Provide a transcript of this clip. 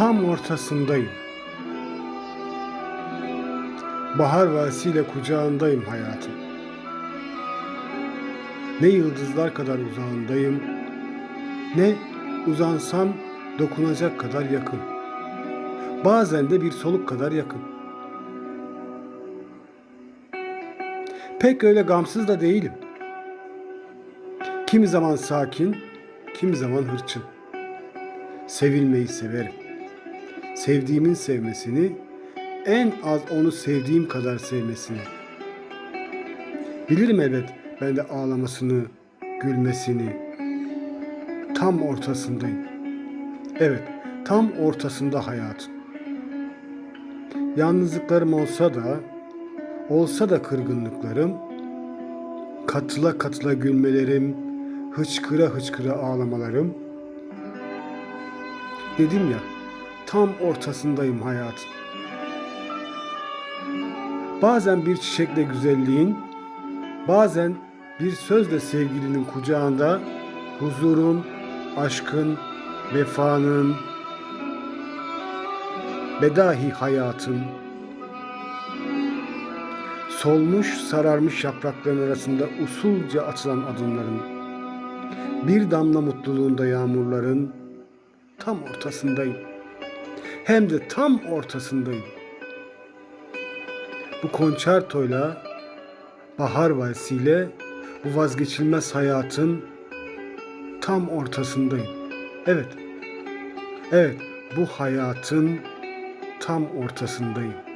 Tam ortasındayım. Bahar vasiyle kucağındayım hayatım. Ne yıldızlar kadar uzağındayım, ne uzansam dokunacak kadar yakın. Bazen de bir soluk kadar yakın. Pek öyle gamsız da değilim. Kimi zaman sakin, kimi zaman hırçın. Sevilmeyi severim. Sevdiğimin sevmesini, en az onu sevdiğim kadar sevmesini. Bilirim elbet ben de ağlamasını, gülmesini. Tam ortasındayım. Evet, tam ortasında hayatın. Yalnızlıklarım olsa da, olsa da kırgınlıklarım, katıla katıla gülmelerim, hıçkıra hıçkıra ağlamalarım. Dedim ya, tam ortasındayım hayatın. Bazen bir çiçekle güzelliğin, bazen bir sözle sevgilinin kucağında huzurun, aşkın, vefanın, bedahi hayatın, solmuş sararmış yaprakların arasında usulca atılan adımların, bir damla mutluluğunda yağmurların tam ortasındayım. Hem de tam ortasındayım. Bu konçertoyla, bahar valsiyle bu vazgeçilmez hayatın tam ortasındayım. Evet, evet bu hayatın tam ortasındayım.